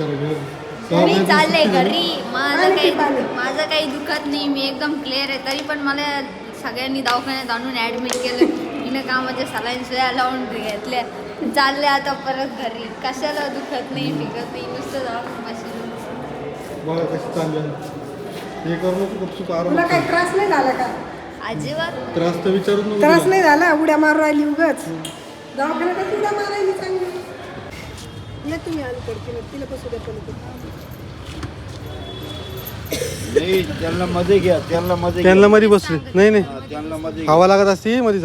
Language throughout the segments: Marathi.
मी चालले घरी. माझं काही माझं काही दुखत नाही मी एकदम क्लिअर आहे. तरी पण मला सगळ्यांनी दवाखान्यात आणून ऍडमिट केलं. तिने कामाच्या सलाईन सुया लावून घेतल्या. चालले आता परत घरी. कशाला दुखत नाही फिकत नाही. नुसतं तुला काही त्रास नाही झाला का? अजिबात. त्रास तर विचारून नको त्रास तिला. नाही झाला उड्या मारू राहिली उगाच. दवाखान्यात उड्या मारायली चांगली. ये तुम्ही आली पडकी तिला बसू द्या पलीकडे. नाही त्यांना मध्ये घ्या त्यांना मध्ये त्यांना मध्ये बसले नाही नाही. त्यांना मध्ये हवा लागत असते मध्ये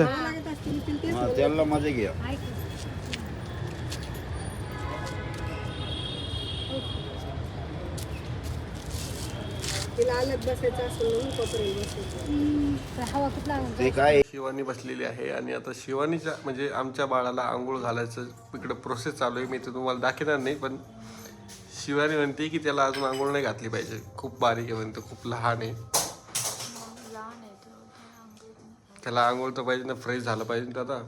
त्यांना मध्ये घ्या. बसायचं असेल बसायचं. हवा कुठला काय शिवानी बसलेली आहे आणि आता शिवानीच्या म्हणजे आमच्या बाळाला आंघोळ घालायचं इकडे प्रोसेस चालू आहे. मी ते तुम्हाला दाखवणार नाही पण शिवानी म्हणते की त्याला अजून आंघोळ नाही घातली पाहिजे. खूप बारीक आहे म्हणते खूप लहान आहे. त्याला आंघोळ तर पाहिजे ना फ्रेश झालं पाहिजे ना आता.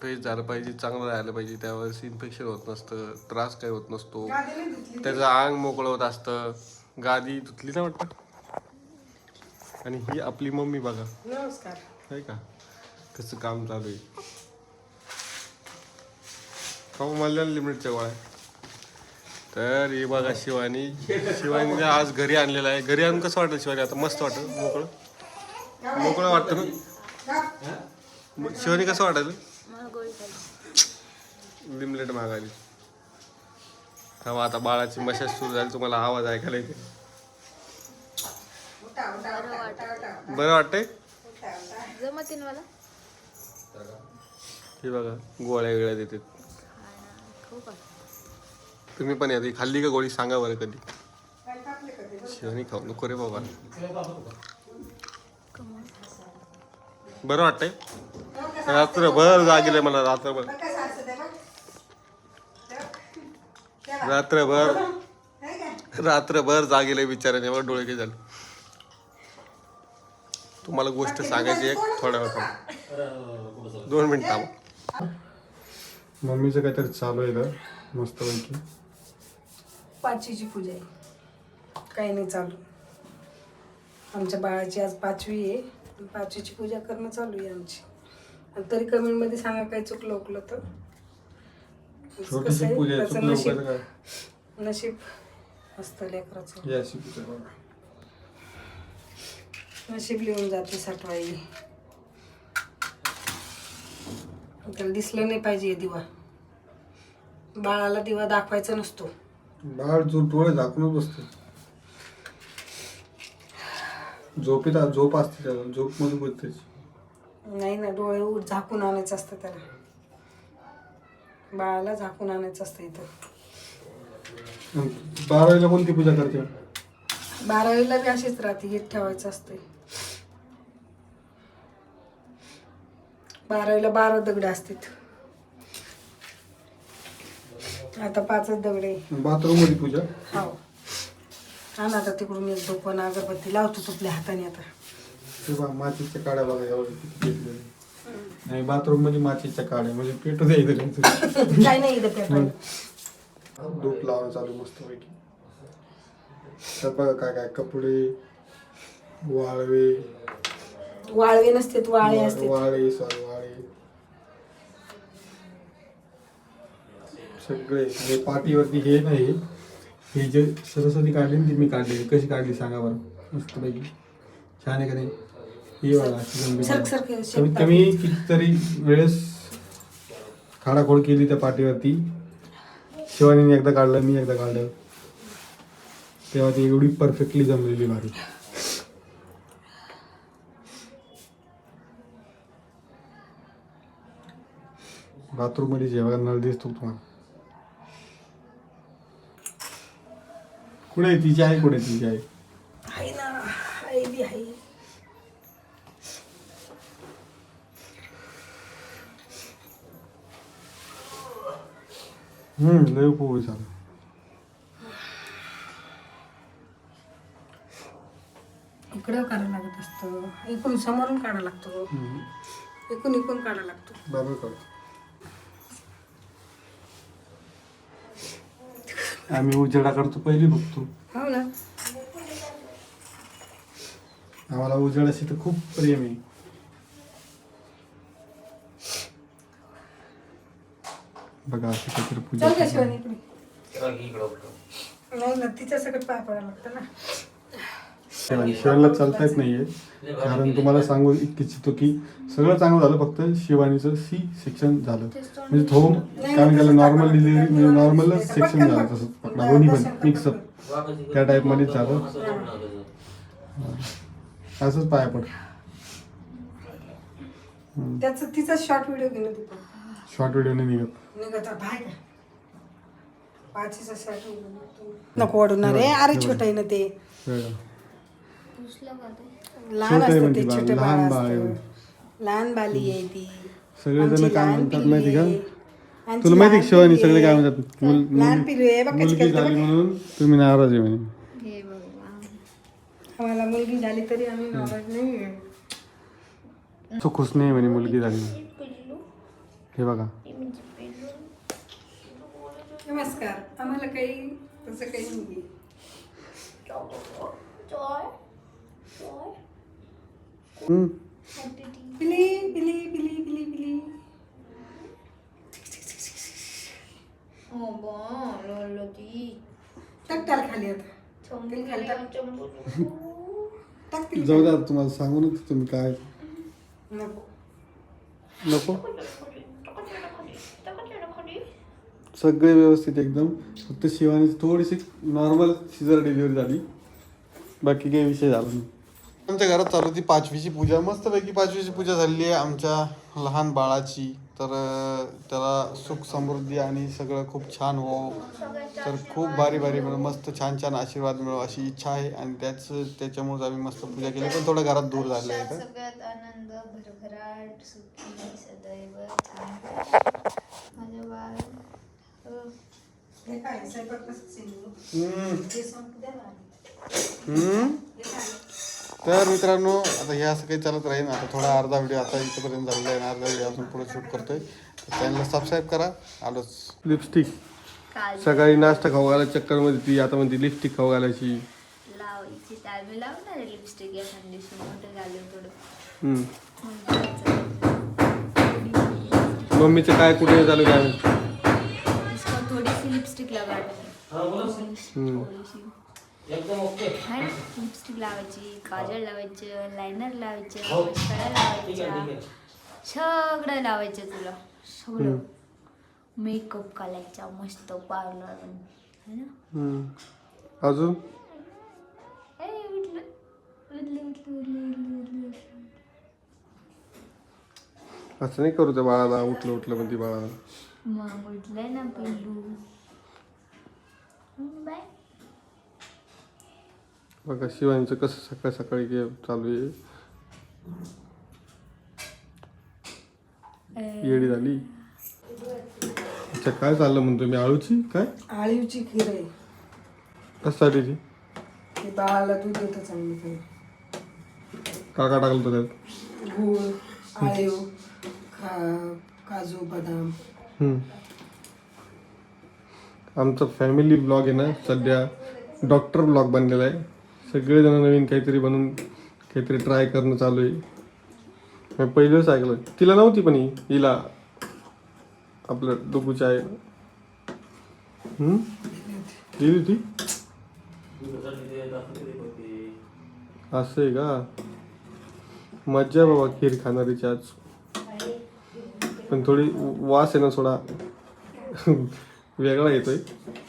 फ्रेश झालं पाहिजे चांगलं राहिलं पाहिजे. त्यावेळेस इन्फेक्शन होत नसतं त्रास काही होत नसतो. त्याचं अंग मोकळं होत असतं. गादी धुतली. ना वाटतं? आणि ही आपली मम्मी बघा. नमस्कार. आहे का? कसं काम चालू आहे. खाऊ मला लिमिटच्या गोळ्या. तर हे बघा शिवानी. शिवानीने आज घरी आणलेलं आहे. घरी आणून कसं वाटतं शिवानी? आता मस्त वाटतं मोकळं? मोकळं वाटतं ना? शिवानी कसं वाटायचं? मला गोळी खाली लिमलेट मागायली थांबा आता बाळाची मशाज सुरू झाली तुम्हाला आवाज ऐकायला येते. बरं वाटतंय? जमतीन मला. हे बघा गोळ्या वेळ्या खूप तुम्ही पण या खाल्ली का गोळी? सांगा बरं कधी. शिवानी खाऊ नको रे बाबा. बरं वाटतंय? रात्रभर जागेल मला रात्रभर. रात्रभर रात्रभर जागेले बिचाराने बघ डोळे काही झाले. तुम्हाला गोष्ट सांगायची एक थोड्या वेळ दोन मिनिट थांबा. मम्मीचं काहीतरी चालू आहे का मस्त पैकी पाचवीची पूजा आहे. काही नाही चालू. आमच्या बाळाची आज पाचवी आहे. पाचवीची पूजा करणं चालू आहे आमची. तरी कमेंटमध्ये सांगा काही चुकलं उकलं तर. कसं छोटीशी पूजा आहे, त्याचं चुकलं नशीब उगाच काय? नशीब असतं लेकराचं. या अशी पूजा बघा नशीब लिहून जाते साठवाई. त्याला दिसलं नाही पाहिजे हे दिवा. बाळाला दिवा दाखवायचा नसतो. बाळ जो डोळे झाकूनच बसते. झोपेत झोप असते त्याला झोपमध्ये बोलते नाही ना डोळे उठ झाकून आणायचं असतं त्याला. बाळाला झाकून आणायचं असतं इथं. बारावीला कोणती पूजा करते? बारावीला बी अशीच राहते हेच ठेवायचं असते बारावीला बारा दगड असतात. आता पाचच दगडे बाथरूममध्ये पूजा? हो आण आता तिकडून एक धोपण अगरबत्ती लावतो तुपल्या हाताने आता. हे मातीच्या काड्या बघा आणि बाथरूममध्ये मातीच्या काड्या म्हणजे पेटू द्यायचं. काय नाही इथं पेटायला धूप लावून चालू मस्त पैकी तर बघा काय काय कपडे वाळवे. वाळवे नसते वाळे असते. वाळे सॉरी वाळे. सगळे हे पाठीवरती हे नाही. हे जे सरस्वती काढली ना ती मी काढली कशी काढली सांगा बरं? मस्त पैकी छान आहे का नाही? ही कमीत कमी कितीतरी वेळेस खाडाखोड केली त्या पाठीवरती शिवानीने एकदा काढलं मी एकदा काढलं. तेव्हा ती एवढी परफेक्टली जमलेली भारी बाथरूममध्ये जेव्हा नळ दिसतो तुम्हाला. कुठे आहे? तिची आहे कुठे तिची आहे आहे ना आहे बी आहे हम्म लय उपभोग झाला इकडं काढावं लागत असतं. इकडून समोरून काढावं लागतो. इकडून इकडून काढावं लागतो. बाबा करतो आम्ही उजेडाकडचं पहिली बघतो. हो ना. आम्हाला उजेडाशी तर खूप प्रेम आहे. बघा अशी काहीतरी पूजा चल का. शिवानी इकडे. नाही ना तिच्या सगळं पाय पडायला लागतं ना. शिवानी शिवानीला चालता येत नाहीये. कारण तुम्हाला सांगू इच्छितो की सगळं चांगलं झालं फक्त शिवानीचं सी सेक्शन झालं. म्हणजे थोम काय म्हणतात नॉर्मल डिलिव्हरी म्हणजे नॉर्मलच सेक्शन झालं तसं. पकडा दोन्ही पण मिक्सअप त्या टाईपमध्येच झालं. असंच पाया पड. त्याचं तिचा शॉर्ट व्हिडिओ घेणं तू पण शॉर्ट व्हिडिओने निघत निघत बाय का पाचीचा शॉर्ट व्हिडिओ नको ओढणार रे अरे छोट आहे ना ते. लहान छोटं आहे असतं बाळ, छोटे लहान बाळ बाळ आहे. असतं लहान बाली आहे ती सगळेजण आमची काय लहान म्हणतात पिल्लू माहिती का? आहे. आमची तुला माहिती का शिवानी पिल्लू सगळे काय आहे. म्हणतात मुल- लहान मुल- पिल्लू आहे बघ कशी मुलगी करते झाली बघ. म्हणून तुम्ही नाराज आहे म्हणे हे आम्हाला मुलगी झाली तरी आम्ही नाराज नाही आहे. तो खुश नाही म्हणे मुलगी झाली हे बघा. नमस्कार. आम्हाला काही तसं काही नाही हम्म. पिली पिली पिली पिली पिली हो बोलती टाक टाल खाली आता. तेल खाली टाक. टाक तेल जाऊ द्या आता तुम्हाला सांगू ना तुम्ही काय नको. नको? सगळे व्यवस्थित एकदम. फक्त शिवानी थोडीशी नॉर्मल सिझर डिलिव्हरी झाली. बाकी काही विषय झाला नाही. आमच्या घरात चालू होती पाचवीची पूजा. मस्तपैकी पाचवीची पूजा झालेली आहे आमच्या लहान बाळाची. तर त्याला सुख समृद्धी आणि सगळं खूप छान हो. तर खूप भारी भारी मिळो. मस्त छान छान आशीर्वाद मिळो अशी इच्छा आहे. आणि त्याच त्याच्यामुळे आम्ही मस्त पूजा केली. पण थोडं घरात दूर झालं आहे का? सगळ्यात आनंद भरभराट सुखी सदैव छान. माझं बाळ तर मित्रांनो आता हे असं काही चालत राहील आता थोडा अर्धा व्हिडिओ आता इथपर्यंत झालेला आहे अर्धा व्हिडिओ अजून पुढे शूट करतोय चॅनलला सबस्क्राईब करा आलोच लिपस्टिक सकाळी नाश्ता खाऊ घालायच्या चक्करमध्ये ती आता म्हणते लिपस्टिक खाऊ घालायची लिपस्टिक या थोडं. मम्मीचं काय कुठे चालू काय लिपस्टिक है ना. लिपस्टिक लावायची काजळ लावायचं लायनर लावायचं मस्करा लावायचा. सगळं लावायचं तुला. सगळं. मेकअप घालायचा मस्त पार्लर है ना? हम्म. अजून? ए, उठलं. उठलं, उठलं, उठलं, उठलं, उठलं, उठलं. असं नाही करू त्या बाळाला उठलं उठलं म्हणते बाळाला. मग उठलंय ना पिल्लू. हं, बघा शिवानीचं कसं सकाळी सकाळी हे चालू आहे. येडी झाली. अच्छा काय चाललं म्हणतो मी? आळूची? काय? आळीवची खीर आहे. कशासाठी? ती ते बाळाला दूध देतं चांगलं. ते का का टाकलं होतं त्यात. गूळ आळीव खा काजू बदाम. हम्म. आमचा फॅमिली ब्लॉग आहे ना सध्या डॉक्टर ब्लॉग बनलेला आहे. सगळेजण नवीन काहीतरी बनवून काहीतरी ट्राय करणं चालू आहे. मी पहिलंच ऐकलं तिला नव्हती पण ही हिला. आपलं डुगूच्या आहे दिली होती? असं आहे का? मज्जा बाबा खीर खाणारीची आज. पण थोडी वास आहे ना थोडा. वेगळा येतोय.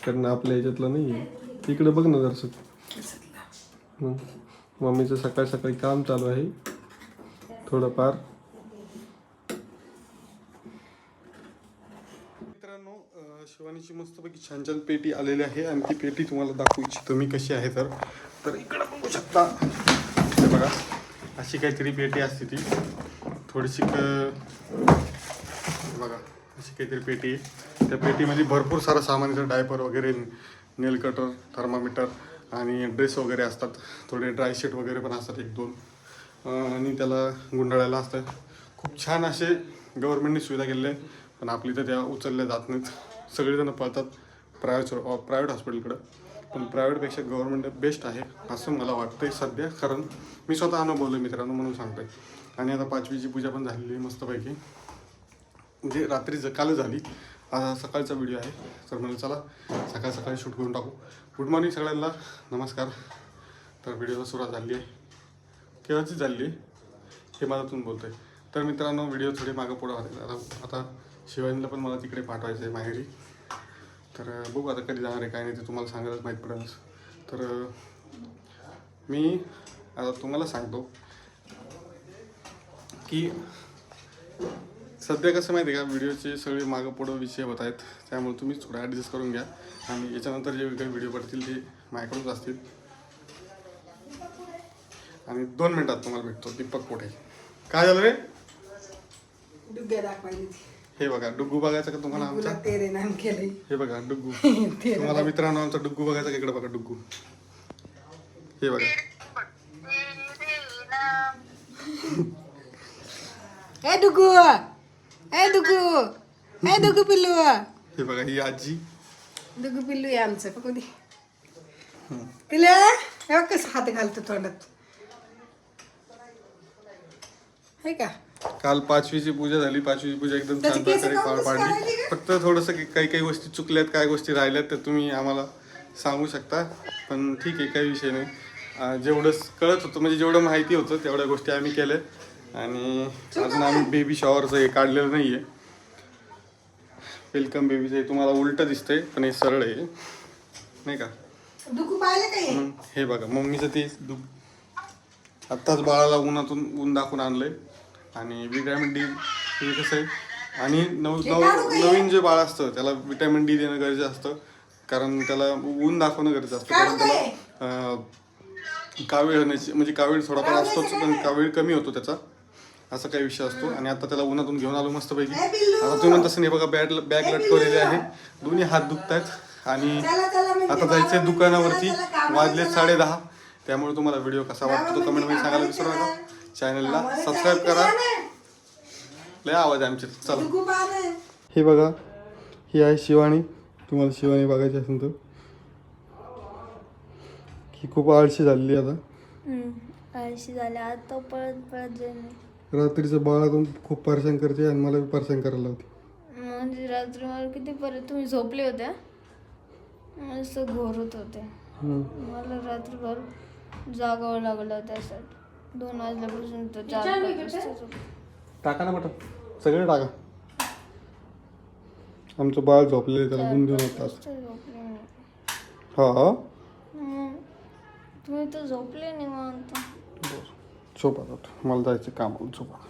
कारण आपल्या ह्याच्यातला नाही आहे इकडे बघ ना जरसं मम्मीचं सकाळी सकाळी काम चालू आहे. थोडंफार. मित्रांनो शिवानीची मस्तपैकी छान छान पेटी आलेली आहे आणि ती पेटी तुम्हाला दाखवू इच्छितो मी कशी आहे तर. तर इकडं बघू शकता. बघा अशी काहीतरी पेटी असते ती. थोडीशी क- बघा अशी काहीतरी पेटी आहे. त्या पेटीमध्ये भरपूर सारं सामान येतं. डायपर वगैरे नेल कटर थर्मामीटर आणि ड्रेस वगैरे असतात. थोडे ड्राय शीट वगैरे पण असतात एक दोन. आणि त्याला गुंडाळायला असतं. खूप छान असे गव्हर्नमेंटने सुविधा केलेल्या आहे पण आपली तर त्या उचलल्या जात नाहीत. सगळेजण पळतात प्रायव्हेट प्रायव्हेट हॉस्पिटलकडं. पण प्रायव्हेटपेक्षा गव्हर्नमेंट बेस्ट आहे असं मला वाटतंय सध्या. कारण मी स्वतः अनुभवलं मित्रांनो म्हणून सांगतोय. आणि आता पाचवीची पूजा पण झालेली आहे मस्तपैकी. म्हणजे रात्री ज काल झाली आता सकाळचा व्हिडिओ आहे. तर मला चला सकाळ सकाळी शूट करून टाकू. गुड मॉर्निंग सगळ्यांना. नमस्कार. तर व्हिडिओला सुरुवात झाली आहे. केव्हाची झाली आहे. हे मलातून बोलतोय. तर मित्रांनो व्हिडिओ थोडे मागं पुढं आता आता शिवाजीला पण मला तिकडे पाठवायचं आहे माहेरी. तर बघू आता कधी जाणार आहे काय नाही ते तुम्हाला सांगायलाच माहीत पडेल. तर मी आता तुम्हाला सांगतो की सध्या कसं माहिती आहे का व्हिडिओचे सगळे मागं पुढं विषय होत आहेत त्यामुळे तुम्ही थोडं ॲडजस्ट करून घ्या. आणि याच्यानंतर जे काही व्हिडिओ पडतील ते माझ्याकडूनच असतील. आणि दोन मिनिटात तुम्हाला भेटतो दीपक कोठे? काय झालं रे. हे बघा डुग्गू बघायचं का तुम्हाला आमचा? हे बघा डुग्गू. तुम्हाला मित्रांनो आमचा डुग्गू बघायचा का इकडे बघा डुग्गू? हे बघा. ए डुगू ए डुगू पिल्लू. हे बघा ही आजी. डुगू पिल्लू आहे आमचं बघू दे. तिला हे बघ कसं हात घालतो तोंडात. है का? काल पाचवीची पूजा झाली पाचवीची पूजा एकदम छान प्रकारे पार पाडली? फक्त थोडंसं की- काही काही गोष्टी चुकल्यात काय गोष्टी राहिल्यात त्या तुम्ही आम्हाला सांगू शकता. पण ठीक आहे काही विषय नाही. जेवढं कळत होतं म्हणजे जेवढं माहिती होतं तेवढ्या गोष्टी आम्ही केल्या आणि अजून आम्ही बेबी शॉवरचं हे काढलेलं नाही आहे वेलकम बेबीचं हे तुम्हाला उलटं दिसतंय पण हे सरळ आहे. नाही का? हे? हे बघा मम्मीचं ते दु आत्ताच बाळाला उन्हातून ऊन दाखवून आणलंय. आणि विटॅमिन डी हे कसं आहे? आणि नव नव नवीन जे बाळ असतं त्याला विटॅमिन डी देणं गरजेचं असतं. कारण त्याला ऊन दाखवणं गरजेचं असतं. कारण त्याला अं, कावीळ होण्याची म्हणजे कावीळ थोडाफार असतोच पण कावीळ कमी होतो त्याचा. असा काही विषय असतो. आणि आता त्याला उन्हातून घेऊन आलो मस्तपैकी. आता तुम्ही म्हणत असं नाही बघा बॅग बॅग लटकवलेले आहे. दोन्ही हात दुखत आहेत आणि म्हणजे आता जायचंय बाबा, दुकानावरती. वाजले. साडे दहा त्यामुळे तुम्हाला व्हिडिओ कसा वाटतो तो कमेंटमध्ये सांगायला विसरू नका. चॅनलला सबस्क्राईब करा. लय आवाज आहे आमचे. चला. हे बघा ही आहे शिवानी. तुम्हाला शिवानी बघायची असेल तर. ही खूप आळशी झालेली आता. आळशी झाले. आता पळत जाईन रात्रीचं बाळातून खूप परेशान करते आणि मला बी परेशान करायला लावते म्हणजे रात्री मला किती परत तुम्ही झोपले होत्या? मस्त घोरत होते. मला रात्रभर जागावं लागलं त्यासाठी दोन वाजल्यापासून तर चार पाच वाजता झोपले. टाका ना बटन सगळे टाका. आमचं बाळ झोपलेलं त्याला गुंग घेऊन येतात वाजता झोपले मी. हा. तुम्ही तर झोपले निवांत. झोपा मला जायचं काम झोपा